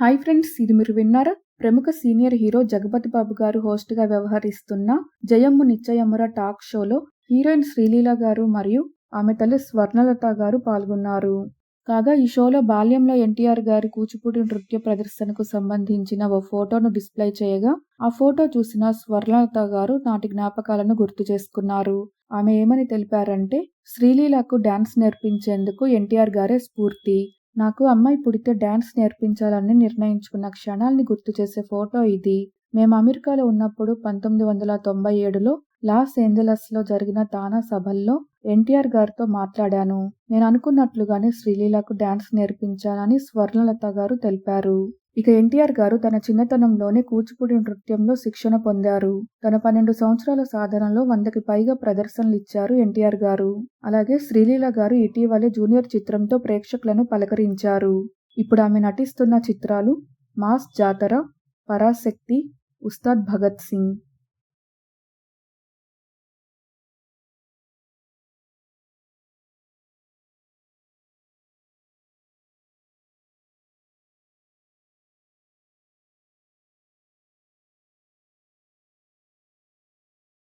Hi friends ఇది మీరు విన్నారా? ప్రముఖ సీనియర్ హీరో జగపతి బాబు గారు హోస్ట్గా వ్యవహరిస్తున్న జయమ్ము నిశ్చయముర టాక్ షోలో హీరోయిన్ శ్రీలీల గారు మరియు ఆమె తల్లి స్వర్ణలత గారు పాల్గొన్నారు. కాగా ఈ షోలో బాల్యంలో ఎన్టీఆర్ గారి కూచిపూడి నృత్య ప్రదర్శనకు సంబంధించిన ఓ ఫోటోను డిస్ప్లే చేయగా ఆ ఫోటో చూసిన స్వర్ణలత గారు నాటి జ్ఞాపకాలను గుర్తు చేసుకున్నారు. ఆమె ఏమని తెలిపారంటే శ్రీలీలకు డాన్స్ నేర్పించేందుకు ఎన్టీఆర్ గారే స్ఫూర్తి. నాకు అమ్మాయి పుడితే డ్యాన్స్ నేర్పించాలని నిర్ణయించుకున్న క్షణాల్ని గుర్తు చేసే ఫోటో ఇది. మేము అమెరికాలో ఉన్నప్పుడు పంతొమ్మిది వందల తొంభై ఏడులో లాస్ ఏంజలస్లో జరిగిన తానా సభల్లో ఎన్టీఆర్ గారితో మాట్లాడాను. నేను అనుకున్నట్లుగానే శ్రీలీలకు డ్యాన్స్ నేర్పించానని స్వర్ణలత గారు తెలిపారు. ఇక ఎన్టీఆర్ గారు తన చిన్నతనంలోనే కూచిపూడి నృత్యంలో శిక్షణ పొందారు. తన పన్నెండు సంవత్సరాల సాధనలో వందకి పైగా ప్రదర్శనలు ఇచ్చారు ఎన్టీఆర్ గారు. అలాగే శ్రీలీల గారు ఇటీవలే జూనియర్ చిత్రంతో ప్రేక్షకులను పలకరించారు. ఇప్పుడు ఆమె నటిస్తున్న చిత్రాలు మాస్ జాతర పరాశక్తి ఉస్తాద్ భగత్ సింగ్.